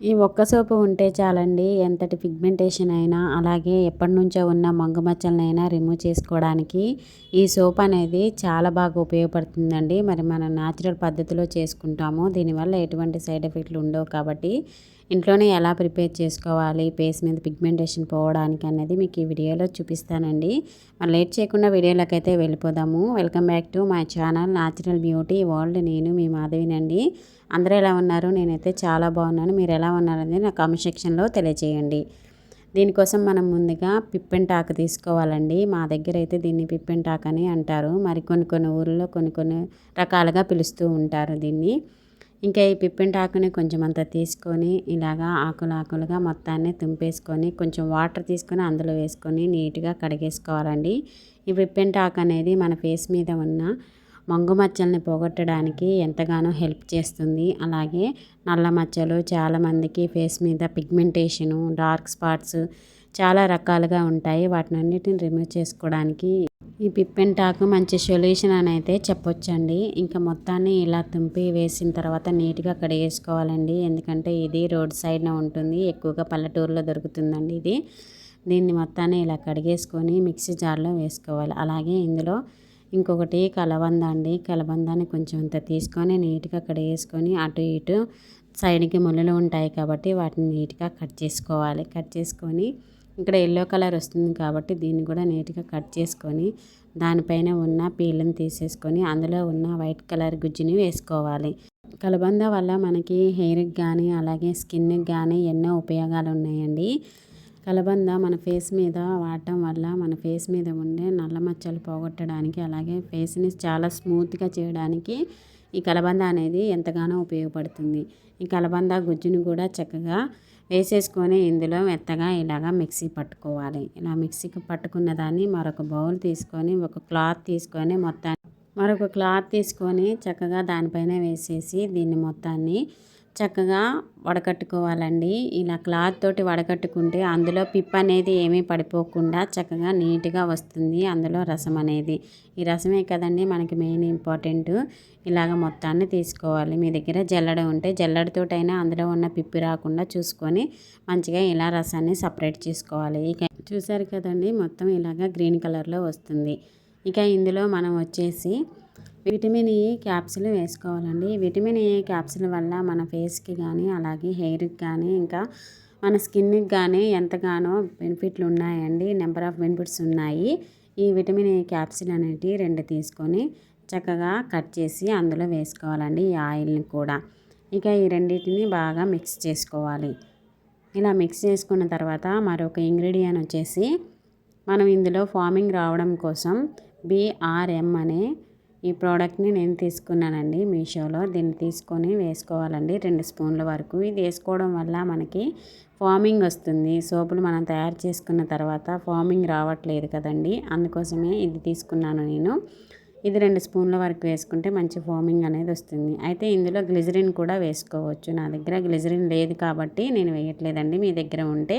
ఈ ఒక్క సోపు ఉంటే చాలండి ఎంతటి పిగ్మెంటేషన్ అయినా అలాగే ఎప్పటి నుంచో ఉన్న మంగు మచ్చలనైనా రిమూవ్ చేసుకోవడానికి ఈ సోప్ అనేది చాలా బాగా ఉపయోగపడుతుందండి. మరి మనం న్యాచురల్ పద్ధతిలో చేసుకుంటాము. దీనివల్ల ఎటువంటి సైడ్ ఎఫెక్ట్లు ఉండవు కాబట్టి ఇంట్లోనే ఎలా ప్రిపేర్ చేసుకోవాలి ఫేస్ మీద పిగ్మెంటేషన్ పోవడానికి అనేది మీకు ఈ వీడియోలో చూపిస్తానండి. మరి లేట్ చేయకుండా వీడియోలోకి అయితే వెళ్ళిపోదాము. Welcome back to my channel natural beauty world. నేను మీ మాధవినండి. అందరూ ఎలా ఉన్నారు? నేనైతే చాలా బాగున్నాను. మీరు ఎలా ఉన్నారనేది నా కామెంట్ సెక్షన్లో తెలియజేయండి దీనికోసం మనం ముందుగా పిప్పెంటాకు తీసుకోవాలండి. మా దగ్గర అయితే దీన్ని పిప్పెంటాకు అని అంటారు. మరి కొన్ని కొన్ని ఊర్లో కొన్ని కొన్ని రకాలుగా పిలుస్తూ ఉంటారు దీన్ని. ఇంకా ఈ పిప్పింటాకుని కొంచెం అంత తీసుకొని ఇలాగా ఆకులు ఆకులుగా మొత్తాన్ని తుంపేసుకొని కొంచెం వాటర్ తీసుకొని అందులో వేసుకొని నీట్గా కడిగేసుకోవాలండి. ఈ పిప్పింటాకు అనేది మన ఫేస్ మీద ఉన్న మంగు మచ్చల్ని పోగొట్టడానికి ఎంతగానో హెల్ప్ చేస్తుంది. అలాగే నల్ల మచ్చలు చాలామందికి ఫేస్ మీద పిగ్మెంటేషను డార్క్ స్పాట్స్ చాలా రకాలుగా ఉంటాయి. వాటిని అన్నిటిని రిమూవ్ చేసుకోవడానికి ఈ పిప్పెంటాకు మంచి సొల్యూషన్ అని అయితే చెప్పొచ్చండి. ఇంకా మొత్తాన్ని ఇలా తుంపి వేసిన తర్వాత నీట్గా కడిగేసుకోవాలండి. ఎందుకంటే ఇది రోడ్ సైడ్న ఉంటుంది. ఎక్కువగా పల్లెటూరులో దొరుకుతుందండి ఇది. దీన్ని మొత్తాన్ని ఇలా కడిగేసుకొని మిక్సీ జార్లో వేసుకోవాలి. అలాగే ఇందులో ఇంకొకటి కలబంద అండి. కలబందాన్ని కొంచెం అంత తీసుకొని నీట్గా కడిగేసుకొని అటు ఇటు సైడ్కి ముళ్ళలు ఉంటాయి కాబట్టి వాటిని నీట్గా కట్ చేసుకోవాలి. కట్ చేసుకొని ఇక్కడ ఎల్లో కలర్ వస్తుంది కాబట్టి దీన్ని కూడా నీట్గా కట్ చేసుకొని దానిపైన ఉన్న పీలను తీసేసుకొని అందులో ఉన్న వైట్ కలర్ గుజ్జుని వేసుకోవాలి. కలబంద వల్ల మనకి హెయిర్కి కానీ అలాగే స్కిన్కి కానీ ఎన్నో ఉపయోగాలు ఉన్నాయండి. కలబంద మన ఫేస్ మీద వాడటం వల్ల మన ఫేస్ మీద ఉండే నల్ల మచ్చలు పోగొట్టడానికి అలాగే ఫేస్ని చాలా స్మూత్గా చేయడానికి ఈ కలబంద అనేది ఎంతగానో ఉపయోగపడుతుంది. ఈ కలబంద గుజ్జును కూడా చక్కగా వేసేసుకొని ఇందులో మెత్తగా ఇలాగా మిక్సీ పట్టుకోవాలి. ఇలా మిక్సీకి పట్టుకున్న దాన్ని మరొక బౌల్ తీసుకొని ఒక క్లాత్ తీసుకొని మొత్తాన్ని మరొక క్లాత్ తీసుకొని చక్కగా దానిపైన వేసేసి దీన్ని మొత్తాన్ని చక్కగా వడకట్టుకోవాలండి. ఇలా క్లాత్ తోటి వడకట్టుకుంటే అందులో పిప్ అనేది ఏమీ పడిపోకుండా చక్కగా నీట్గా వస్తుంది అందులో రసం అనేది. ఈ రసమే కదండి మనకి మెయిన్ ఇంపార్టెంట్. ఇలాగ మొత్తాన్ని తీసుకోవాలి. మీ దగ్గర జల్లడ ఉంటే జల్లడతోటైనా అందులో ఉన్న పిప్పి రాకుండా చూసుకొని మంచిగా ఇలా రసాన్ని సపరేట్ చేసుకోవాలి. ఇక చూసారు కదండి మొత్తం ఇలాగ గ్రీన్ కలర్లో వస్తుంది. ఇక ఇందులో మనం వచ్చేసి విటమిన్ ఈ క్యాప్సిల్ వేసుకోవాలండి. విటమిన్ ఏ క్యాప్సిల్ వల్ల మన ఫేస్కి కానీ అలాగే హెయిర్కి కానీ ఇంకా మన స్కిన్కి కానీ ఎంతగానో బెనిఫిట్లు ఉన్నాయండి. నెంబర్ ఆఫ్ బెనిఫిట్స్ ఉన్నాయి. ఈ విటమిన్ ఏ క్యాప్సిల్ అనేటివి రెండు తీసుకొని చక్కగా కట్ చేసి అందులో వేసుకోవాలండి ఈ ఆయిల్ని కూడా. ఇక ఈ రెండింటిని బాగా మిక్స్ చేసుకోవాలి. ఇలా మిక్స్ చేసుకున్న తర్వాత మరొక ఇంగ్రీడియంట్ వచ్చేసి మనం ఇందులో ఫార్మింగ్ రావడం కోసం బీఆర్ఎం అనే ఈ ప్రోడక్ట్ని నేను తీసుకున్నానండి మీషోలో. దీన్ని తీసుకొని వేసుకోవాలండి రెండు స్పూన్ల వరకు. ఇది వేసుకోవడం వల్ల మనకి ఫార్మింగ్ వస్తుంది. సోపులు మనం తయారు చేసుకున్న తర్వాత ఫార్మింగ్ రావట్లేదు కదండి. అందుకోసమే ఇది తీసుకున్నాను నేను. ఇది రెండు స్పూన్ల వరకు వేసుకుంటే మంచి ఫామింగ్ అనేది వస్తుంది. అయితే ఇందులో గ్లిజరిన్ కూడా వేసుకోవచ్చు. నా దగ్గర గ్లిజరిన్ లేదు కాబట్టి నేను వేయట్లేదండి. మీ దగ్గర ఉంటే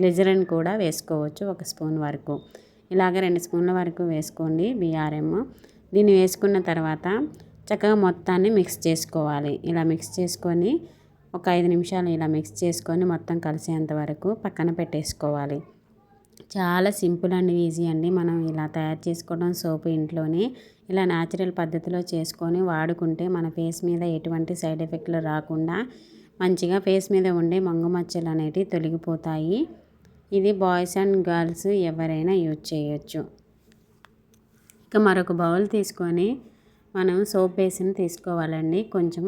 గ్లిజరిన్ కూడా వేసుకోవచ్చు ఒక స్పూన్ వరకు. ఇలాగ రెండు స్పూన్ల వరకు వేసుకోండి బీఆర్ఎం. దీన్ని వేసుకున్న తర్వాత చక్కగా మొత్తాన్ని మిక్స్ చేసుకోవాలి. ఇలా మిక్స్ చేసుకొని ఒక ఐదు నిమిషాలు ఇలా మిక్స్ చేసుకొని మొత్తం కలిసేంత వరకు పక్కన పెట్టేసుకోవాలి. చాలా సింపుల్ అండ్ ఈజీ అండి. మనం ఇలా తయారు చేసుకోవడం సోపు ఇంట్లోనే ఇలా న్యాచురల్ పద్ధతిలో చేసుకొని వాడుకుంటే మన ఫేస్ మీద ఎటువంటి సైడ్ ఎఫెక్ట్లు రాకుండా మంచిగా ఫేస్ మీద ఉండే మంగు మచ్చలు అనేటివి తొలగిపోతాయి. ఇది బాయ్స్ అండ్ గర్ల్స్ ఎవరైనా యూజ్ చేయొచ్చు. ఇక మరొక బౌల్ తీసుకొని మనం సోప్ బేస్ని తీసుకోవాలండి. కొంచెం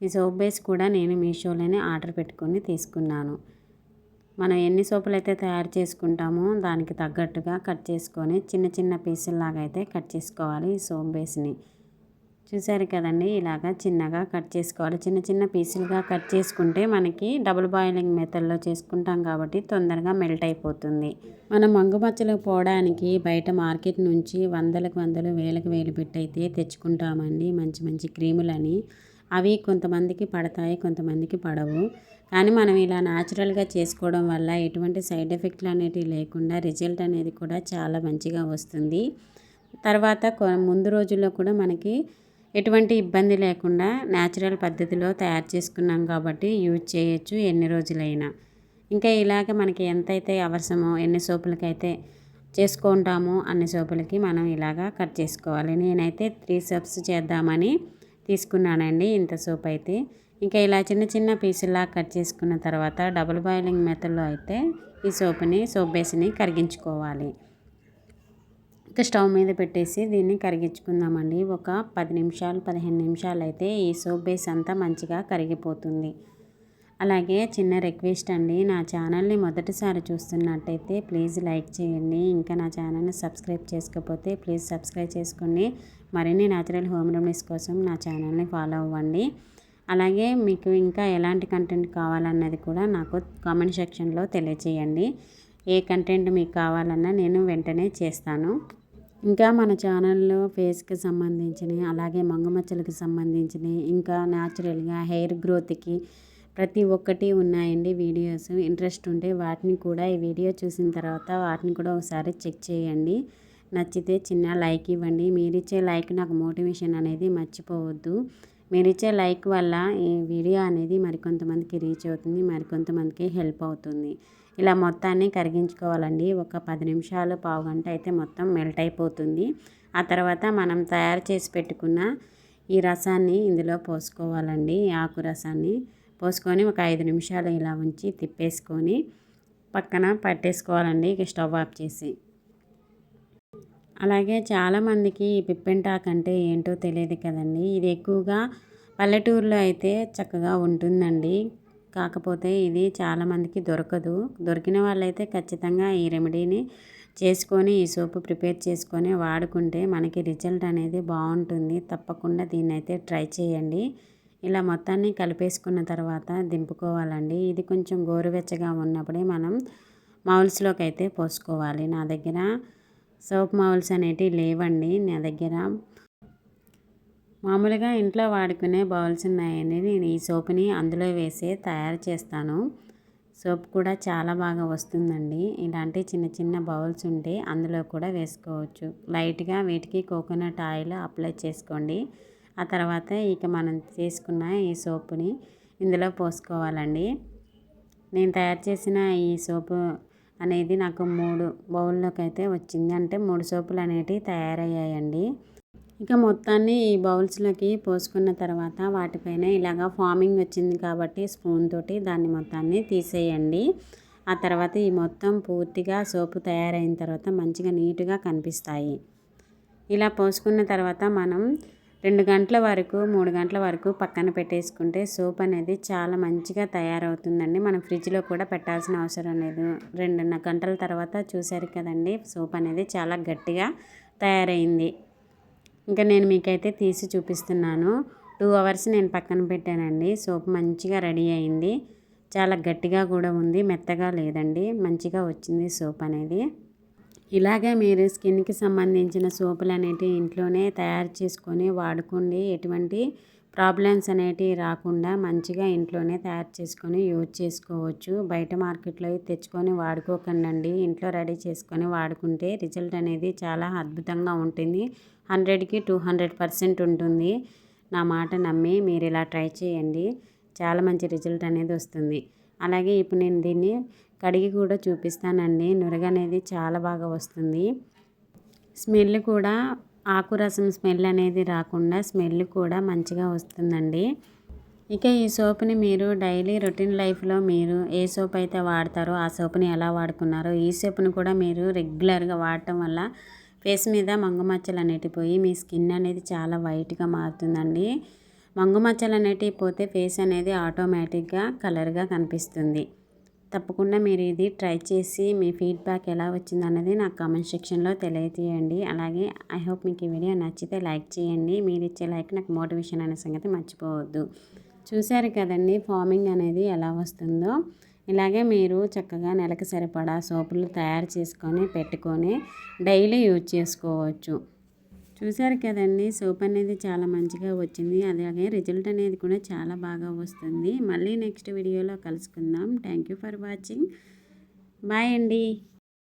ఈ సోప్ బేస్ కూడా నేను మీషోలోనే ఆర్డర్ పెట్టుకొని తీసుకున్నాను. మనం ఎన్ని సోపులు అయితే తయారు చేసుకుంటామో దానికి తగ్గట్టుగా కట్ చేసుకొని చిన్న చిన్న పీసుల్లాగా అయితే కట్ చేసుకోవాలి ఈ సోప్ బేస్ని. చూసారు కదండి ఇలాగా చిన్నగా కట్ చేసుకోవాలి. చిన్న చిన్న పీసులుగా కట్ చేసుకుంటే మనకి డబుల్ బాయిలింగ్ మెథడ్లో చేసుకుంటాం కాబట్టి తొందరగా మెల్ట్ అయిపోతుంది. మనం మంగు మచ్చలు పోవడానికి బయట మార్కెట్ నుంచి వందలకు వందలు వేలకు వేలు పెట్టి అయితే తెచ్చుకుంటామండి. మంచి మంచి క్రీములని. అవి కొంతమందికి పడతాయి కొంతమందికి పడవు. కానీ మనం ఇలా న్యాచురల్గా చేసుకోవడం వల్ల ఎటువంటి సైడ్ ఎఫెక్ట్లు అనేటివి లేకుండా రిజల్ట్ అనేది కూడా చాలా మంచిగా వస్తుంది. తర్వాత ముందు రోజుల్లో కూడా మనకి ఎటువంటి ఇబ్బంది లేకుండా న్యాచురల్ పద్ధతిలో తయారు చేసుకున్నాం కాబట్టి యూజ్ చేయొచ్చు ఎన్ని రోజులైనా. ఇంకా ఇలాగ మనకి ఎంతైతే అవసరమో ఎన్ని సోపులకైతే చేసుకుంటామో అన్ని సోపులకి మనం ఇలాగా కట్ చేసుకోవాలి. నేనైతే త్రీ సోప్స్ చేద్దామని తీసుకున్నానండి ఇంత సోప్ అయితే. ఇంకా ఇలా చిన్న చిన్న పీసులా కట్ చేసుకున్న తర్వాత డబుల్ బాయిలింగ్ మెథడ్లో అయితే ఈ సోపుని సోప్ బేస్ని కరిగించుకోవాలి. ఇక స్టవ్ మీద పెట్టేసి దీన్ని కరిగించుకుందామండి. ఒక పది నిమిషాలు పదిహేను నిమిషాలు అయితే ఈ సోప్ బేస్ అంతా మంచిగా కరిగిపోతుంది. అలాగే చిన్న రిక్వెస్ట్ అండి నా ఛానల్ని మొదటిసారి చూస్తున్నట్టయితే ప్లీజ్ లైక్ చేయండి. ఇంకా నా ఛానల్ని సబ్స్క్రైబ్ చేసుకోకపోతే ప్లీజ్ సబ్స్క్రైబ్ చేసుకోండి మరిన్ని న్యాచురల్ హోమ్ రెమెడీస్ కోసం నా ఛానల్ని ఫాలో అవ్వండి. అలాగే మీకు ఇంకా ఎలాంటి కంటెంట్ కావాలన్నది కూడా నాకు కామెంట్ సెక్షన్లో తెలియచేయండి. ఏ కంటెంట్ మీకు కావాలన్నా నేను వెంటనే చేస్తాను. ఇంకా మన ఛానల్లో ఫేస్కి సంబంధించినవి అలాగే మంగమచ్చలకు సంబంధించినవి ఇంకా న్యాచురల్గా హెయిర్ గ్రోత్కి ప్రతి ఒక్కటి ఉన్నాయండి వీడియోస్. ఇంట్రెస్ట్ ఉంటే వాటిని కూడా ఈ వీడియో చూసిన తర్వాత వాటిని కూడా ఒకసారి చెక్ చేయండి. నచ్చితే చిన్న లైక్ ఇవ్వండి. మీరిచ్చే లైక్ నాకు మోటివేషన్ అనేది మర్చిపోవద్దు. మీరిచ్చే లైక్ వల్ల ఈ వీడియో అనేది మరికొంతమందికి రీచ్ అవుతుంది మరికొంతమందికి హెల్ప్ అవుతుంది. ఇలా మొత్తాన్ని కరిగించుకోవాలండి. ఒక పది నిమిషాలు పావు గంట అయితే మొత్తం మెల్ట్ అయిపోతుంది. ఆ తర్వాత మనం తయారు చేసి పెట్టుకున్న ఈ రసాన్ని ఇందులో పోసుకోవాలండి. ఆకు రసాన్ని పోసుకొని ఒక ఐదు నిమిషాలు ఇలా ఉంచి తిప్పేసుకొని పక్కన పట్టేసుకోవాలండి. స్టవ్ ఆఫ్ చేసి. అలాగే చాలామందికి ఈ పిప్పెంటాక్ అంటే ఏంటో తెలియదు కదండి. ఇది ఎక్కువగా పల్లెటూరులో అయితే చక్కగా ఉంటుందండి. కాకపోతే ఇది చాలామందికి దొరకదు. దొరికిన వాళ్ళైతే ఖచ్చితంగా ఈ రెమెడీని చేసుకొని ఈ సోపు ప్రిపేర్ చేసుకొని వాడుకుంటే మనకి రిజల్ట్ అనేది బాగుంటుంది. తప్పకుండా దీన్ని అయితే ట్రై చేయండి. ఇలా మొత్తాన్ని కలిపేసుకున్న తర్వాత దింపుకోవాలండి. ఇది కొంచెం గోరువెచ్చగా ఉన్నప్పుడే మనం మౌల్స్లోకి అయితే పోసుకోవాలి. నా దగ్గర సోప్ మౌల్స్ అనేటివి లేవండి. నా దగ్గర మామూలుగా ఇంట్లో వాడుకునే బౌల్స్ ఉన్నాయండి. నేను ఈ సోప్ని అందులో వేసి తయారు చేస్తాను. సోప్ కూడా చాలా బాగా వస్తుందండి. ఇలాంటి చిన్న చిన్న బౌల్స్ ఉంటే అందులో కూడా వేసుకోవచ్చు. లైట్గా వీటికి కోకోనట్ ఆయిల్ అప్లై చేసుకోండి. ఆ తర్వాత ఇక మనం తీసుకున్న ఈ సోపుని ఇందులో పోసుకోవాలండి. నేను తయారు చేసిన ఈ సోపు అనేది నాకు మూడు బౌల్లోకి అయితే వచ్చింది. అంటే మూడు సోపులు అనేటివి తయారయ్యాయండి. ఇక మొత్తాన్ని ఈ బౌల్స్లోకి పోసుకున్న తర్వాత వాటిపైన ఇలాగా ఫార్మింగ్ వచ్చింది కాబట్టి స్పూన్ తోటి దాన్ని మొత్తాన్ని తీసేయండి. ఆ తర్వాత ఈ మొత్తం పూర్తిగా సోపు తయారైన తర్వాత మంచిగా నీట్గా కనిపిస్తాయి. ఇలా పోసుకున్న తర్వాత మనం రెండు గంటల వరకు మూడు గంటల వరకు పక్కన పెట్టేసుకుంటే సోప్ అనేది చాలా మంచిగా తయారవుతుందండి. మనం ఫ్రిడ్జ్లో కూడా పెట్టాల్సిన అవసరం లేదు. రెండున్నర గంటల తర్వాత చూసారు కదండి సోప్ అనేది చాలా గట్టిగా తయారైంది. ఇంకా నేను మీకైతే తీసి చూపిస్తున్నాను. టూ అవర్స్ నేను పక్కన పెట్టానండి. సోప్ మంచిగా రెడీ అయింది. చాలా గట్టిగా కూడా ఉంది. మెత్తగా లేదండి. మంచిగా వచ్చింది సోప్ అనేది. ఇలాగే మీరు స్కిన్కి సంబంధించిన సోపులు అనేటివి ఇంట్లోనే తయారు చేసుకొని వాడుకోండి. ఎటువంటి ప్రాబ్లమ్స్ అనేటివి రాకుండా మంచిగా ఇంట్లోనే తయారు చేసుకొని యూజ్ చేసుకోవచ్చు. బయట మార్కెట్లో తెచ్చుకొని వాడుకోకండి ఇంట్లో రెడీ చేసుకొని వాడుకుంటే రిజల్ట్ అనేది చాలా అద్భుతంగా ఉంటుంది. హండ్రెడ్కి టూ హండ్రెడ్ పర్సెంట్ ఉంటుంది. నా మాట నమ్మి మీరు ఇలా ట్రై చేయండి. చాలా మంచి రిజల్ట్ అనేది వస్తుంది. అలాగే ఇప్పుడు నేను దీన్ని కడిగి కూడా చూపిస్తానండి. నురగ అనేది చాలా బాగా వస్తుంది. స్మెల్ కూడా ఆకురసం స్మెల్ అనేది రాకుండా స్మెల్ కూడా మంచిగా వస్తుందండి. ఇక ఈ సోప్ని మీరు డైలీ రొటీన్ లైఫ్లో మీరు ఏ సోప్ అయితే వాడతారో ఆ సోప్ని ఎలా వాడుకున్నారో ఈ సోప్ని కూడా మీరు రెగ్యులర్గా వాడటం వల్ల ఫేస్ మీద మంగుమచ్చలు అనేటివి పోయి మీ స్కిన్ అనేది చాలా వైట్గా మారుతుందండి. మంగుమచ్చలు అనేటివి పోతే ఫేస్ అనేది ఆటోమేటిక్గా కలర్గా కనిపిస్తుంది. తప్పకుండా మీరు ఇది ట్రై చేసి మీ ఫీడ్బ్యాక్ ఎలా వచ్చింది అన్నది నాకు కామెంట్ సెక్షన్లో తెలియజేయండి. అలాగే ఐ హోప్ మీకు ఈ వీడియో నచ్చితే లైక్ చేయండి. మీరు ఇచ్చే లైక్ నాకు మోటివేషన్ అనే సంగతి మర్చిపోవద్దు. చూశారు కదండి ఫార్మింగ్ అనేది ఎలా వస్తుందో. ఇలాగే మీరు చక్కగా నెలకు సరిపడా సోపులు తయారు చేసుకొని పెట్టుకొని డైలీ యూజ్ చేసుకోవచ్చు. చూసారు కదండి. సోప్ అనేది చాలా మంచిగా వచ్చింది. అలాగే రిజల్ట్ అనేది కూడా చాలా బాగా వస్తుంది. మళ్ళీ నెక్స్ట్ వీడియోలో కలుసుకుందాం. Thank you for watching. Bye అండి.